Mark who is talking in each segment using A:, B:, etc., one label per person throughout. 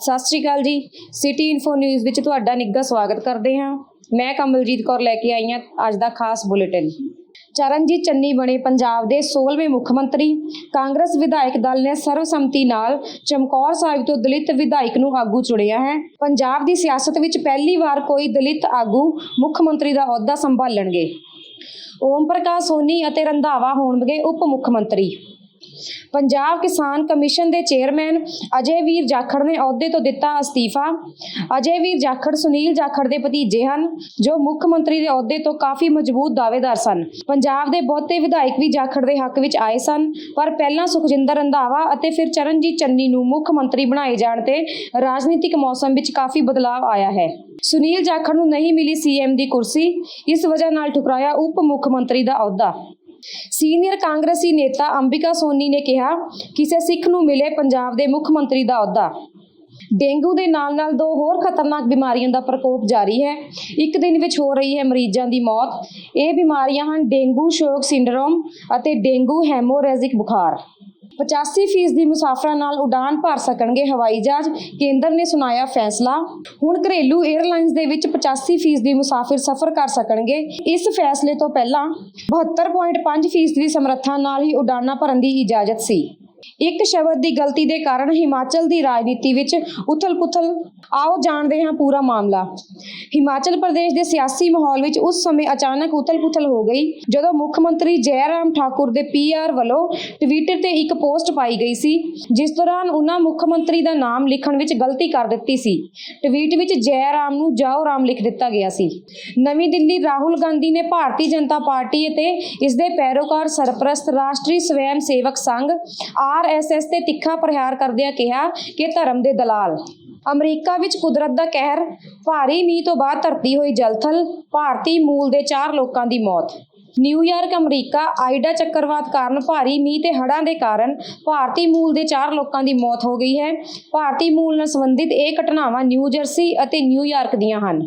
A: ਸਤਿ ਸ਼੍ਰੀ ਅਕਾਲ ਜੀ। City info news ਵਿੱਚ ਤੁਹਾਡਾ ਨਿੱਘਾ ਸਵਾਗਤ ਕਰਦੇ ਹਾਂ। ਮੈਂ ਕਮਲਜੀਤ ਕੌਰ ਲੈ ਕੇ ਆਈ ਹਾਂ ਅੱਜ ਦਾ ਖਾਸ ਬੁਲੇਟਿਨ। ਚਰਨਜੀਤ ਚੰਨੀ ਬਣੇ ਪੰਜਾਬ ਦੇ 16ਵੇਂ ਮੁੱਖ ਮੰਤਰੀ। ਕਾਂਗਰਸ ਵਿਧਾਇਕ ਦਲ ਨੇ ਸਰਵਸੰਮਤੀ ਨਾਲ ਚਮਕੌਰ ਸਾਹਿਬ ਤੋਂ ਦਲਿਤ ਵਿਧਾਇਕ ਨੂੰ ਆਗੂ ਚੁਣਿਆ ਹੈ। ਪੰਜਾਬ ਦੀ ਸਿਆਸਤ ਵਿੱਚ ਪਹਿਲੀ ਵਾਰ ਕੋਈ ਦਲਿਤ ਆਗੂ ਮੁੱਖ ਮੰਤਰੀ ਦਾ ਅਹੁਦਾ ਸੰਭਾਲਣਗੇ। ਓਮ ਪ੍ਰਕਾਸ਼ ਸੋਨੀ ਅਤੇ ਰੰਧਾਵਾ ਹੋਣਗੇ ਉਪ ਮੁੱਖ ਮੰਤਰੀ। ਪੰਜਾਬ ਕਿਸਾਨ ਕਮਿਸ਼ਨ ਦੇ ਚੇਅਰਮੈਨ ਅਜੇ ਵੀਰ ਜਾਖੜ ਨੇ ਅਹੁਦੇ ਤੋਂ ਦਿੱਤਾ ਅਸਤੀਫਾ। ਅਜੇ ਵੀਰ ਜਾਖੜ ਸੁਨੀਲ ਜਾਖੜ ਦੇ ਭਤੀਜੇ ਹਨ, ਜੋ ਮੁੱਖ ਮੰਤਰੀ ਦੇ ਅਹੁਦੇ ਤੋਂ ਕਾਫੀ ਮਜ਼ਬੂਤ ਦਾਅਵੇਦਾਰ ਸਨ। ਪੰਜਾਬ ਦੇ ਬਹੁਤੇ ਵਿਧਾਇਕ ਵੀ ਜਾਖੜ ਦੇ ਹੱਕ ਵਿੱਚ ਆਏ ਸਨ, ਪਰ ਪਹਿਲਾਂ ਸੁਖਜਿੰਦਰ ਰੰਧਾਵਾ ਅਤੇ ਫਿਰ ਚਰਨਜੀਤ ਚੰਨੀ ਨੂੰ ਮੁੱਖ ਮੰਤਰੀ ਬਣਾਏ ਜਾਣ ਤੇ ਰਾਜਨੀਤਿਕ ਮੌਸਮ ਵਿੱਚ ਕਾਫੀ ਬਦਲਾਅ ਆਇਆ ਹੈ। ਸੁਨੀਲ ਜਾਖੜ ਨੂੰ ਨਹੀਂ ਮਿਲੀ ਸੀਐਮ ਦੀ ਕੁਰਸੀ, ਇਸ ਵਜ੍ਹਾ ਨਾਲ ਠੁਕਰਾਇਆ ਉਪ ਮੁੱਖ ਮੰਤਰੀ ਦਾ ਅਹੁਦਾ। ਸੀਨੀਅਰ ਕਾਂਗਰਸੀ ਨੇਤਾ ਅੰਬਿਕਾ ਸੋਨੀ ਨੇ ਕਿਹਾ ਕਿਸੇ ਸਿੱਖ ਨੂੰ ਮਿਲੇ ਪੰਜਾਬ ਦੇ ਮੁੱਖ ਮੰਤਰੀ ਦਾ ਅਹੁਦਾ। ਡੇਂਗੂ ਦੇ ਨਾਲ-ਨਾਲ ਦੋ ਹੋਰ ਖਤਰਨਾਕ ਬਿਮਾਰੀਆਂ ਦਾ ਪ੍ਰਕੋਪ ਜਾਰੀ ਹੈ। ਇੱਕ ਦਿਨ ਵਿੱਚ ਹੋ ਰਹੀ ਹੈ ਮਰੀਜ਼ਾਂ ਦੀ ਮੌਤ। ਇਹ ਬਿਮਾਰੀਆਂ ਹਨ ਡੇਂਗੂ ਸ਼ੋਕ ਸਿੰਡਰੋਮ ਅਤੇ ਡੇਂਗੂ ਹੈਮੋਰੈਜਿਕ ਬੁਖਾਰ। 85% ਦੀ ਮੁਸਾਫਰਾਂ ਨਾਲ ਉਡਾਨ ਭਰ ਸਕਣਗੇ ਹਵਾਈ ਜਹਾਜ਼, ਕੇਂਦਰ ਨੇ ਸੁਣਾਇਆ ਫੈਸਲਾ। ਹੁਣ ਘਰੇਲੂ 에ਅਰਲਾਈਨਸ ਦੇ ਵਿੱਚ 85% ਦੀ ਮੁਸਾਫਿਰ ਸਫ਼ਰ ਕਰ ਸਕਣਗੇ। ਇਸ ਫੈਸਲੇ ਤੋਂ ਪਹਿਲਾਂ 72.5% ਦੀ ਸਮਰੱਥਾ ਨਾਲ ਹੀ ਉਡਾਨਾਂ ਭਰਨ ਦੀ ਇਜਾਜ਼ਤ ਸੀ। ਇੱਕ ਸ਼ਬਦ ਦੀ ਗਲਤੀ ਦੇ ਕਾਰਨ ਹਿਮਾਚਲ ਦੀ ਰਾਜਨੀਤੀ ਵਿੱਚ ਉਥਲ-ਪੁਥਲ, ਆਓ ਜਾਣਦੇ ਹਾਂ ਪੂਰਾ ਮਾਮਲਾ। ਹਿਮਾਚਲ ਪ੍ਰਦੇਸ਼ ਦੇ ਸਿਆਸੀ ਮਾਹੌਲ ਵਿੱਚ ਉਸ ਸਮੇਂ ਅਚਾਨਕ ਉਥਲ-ਪੁਥਲ ਹੋ ਗਈ, ਜਦੋਂ ਮੁੱਖ ਮੰਤਰੀ ਜੈਰਾਮ ਠਾਕੁਰ ਦੇ ਪੀਆਰ ਵੱਲੋਂ ਟਵਿੱਟਰ ਤੇ ਇੱਕ ਪੋਸਟ ਪਾਈ ਗਈ ਸੀ, ਜਿਸ ਦੌਰਾਨ ਉਹਨਾਂ ਮੁੱਖ ਮੰਤਰੀ ਦਾ ਨਾਮ ਲਿਖਣ ਵਿੱਚ ਗਲਤੀ ਕਰ ਦਿੱਤੀ ਸੀ। ਟਵੀਟ ਵਿੱਚ ਜੈਰਾਮ ਨੂੰ ਜਾਓ ਰਾਮ ਲਿਖ ਦਿੱਤਾ ਗਿਆ ਸੀ। ਨਵੀਂ ਦਿੱਲੀ ਰਾਹੁਲ ਗਾਂਧੀ ਨੇ ਭਾਰਤੀ ਜਨਤਾ ਪਾਰਟੀ ਅਤੇ ਇਸ ਦੇ ਪੈਰੋਕਾਰ ਸਰਪ੍ਰਸਤ ਰਾਸ਼ਟਰੀ ਸਵੈਮ ਸੇਵਕ ਸੰਘ ਆਰ ਆਰਐਸਐਸ ਤੇ ਤਿੱਖਾ ਪ੍ਰਹਾਰ ਕਰਦਿਆਂ ਕਿਹਾ ਕਿ ਧਰਮ ਦੇ ਦਲਾਲ, ਅਮਰੀਕਾ ਵਿੱਚ ਕੁਦਰਤ ਦਾ ਕਹਿਰ, ਭਾਰੀ ਮੀਂਹ ਤੋਂ ਬਾਅਦ ਧਰਤੀ ਹੋਈ ਜਲਥਲ, ਭਾਰਤੀ ਮੂਲ ਦੇ 4 ਲੋਕਾਂ ਦੀ ਮੌਤ। ਨਿਊਯਾਰਕ ਅਮਰੀਕਾ, ਆਈਡਾ ਚੱਕਰਵਾਤ ਕਾਰਨ ਭਾਰੀ ਮੀਂਹ ਤੇ ਹੜ੍ਹਾਂ ਦੇ ਕਾਰਨ ਭਾਰਤੀ ਮੂਲ ਦੇ 4 ਲੋਕਾਂ ਦੀ ਮੌਤ ਹੋ ਗਈ ਹੈ। ਭਾਰਤੀ ਮੂਲ ਨਾਲ ਸੰਬੰਧਿਤ ਇਹ ਘਟਨਾਵਾਂ ਨਿਊ ਜਰਸੀ ਅਤੇ ਨਿਊਯਾਰਕ ਦੀਆਂ ਹਨ।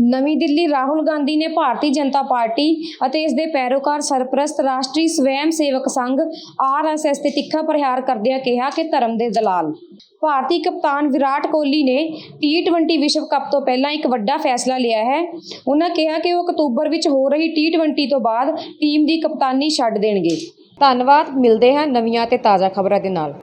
A: ਨਵੀਂ ਦਿੱਲੀ ਰਾਹੁਲ ਗਾਂਧੀ ਨੇ ਭਾਰਤੀ ਜਨਤਾ ਪਾਰਟੀ ਅਤੇ ਇਸ ਦੇ ਪੈਰੋਕਾਰ ਸਰਪ੍ਰਸਤ ਰਾਸ਼ਟਰੀ ਸਵੈਮ ਸੇਵਕ ਸੰਘ ਆਰਐਸਐਸ ਤੇ ਤਿੱਖਾ ਪ੍ਰਹਾਰ ਕਰਦਿਆਂ ਕਿਹਾ ਕਿ ਧਰਮ ਦੇ ਦਲਾਲ। ਭਾਰਤੀ ਕਪਤਾਨ ਵਿਰਾਟ ਕੋਹਲੀ ਨੇ ਟੀ20 ਵਿਸ਼ਵ ਕੱਪ ਤੋਂ ਪਹਿਲਾਂ ਇੱਕ ਵੱਡਾ ਫੈਸਲਾ ਲਿਆ ਹੈ। ਉਹਨਾਂ ਕਿਹਾ ਕਿ ਉਹ ਅਕਤੂਬਰ ਵਿੱਚ ਹੋ ਰਹੀ ਟੀ20 ਤੋਂ ਬਾਅਦ ਟੀਮ ਦੀ ਕਪਤਾਨੀ ਛੱਡ ਦੇਣਗੇ। ਧੰਨਵਾਦ, ਮਿਲਦੇ ਹਾਂ ਨਵੀਆਂ ਤੇ ਤਾਜ਼ਾ ਖਬਰਾਂ ਦੇ ਨਾਲ।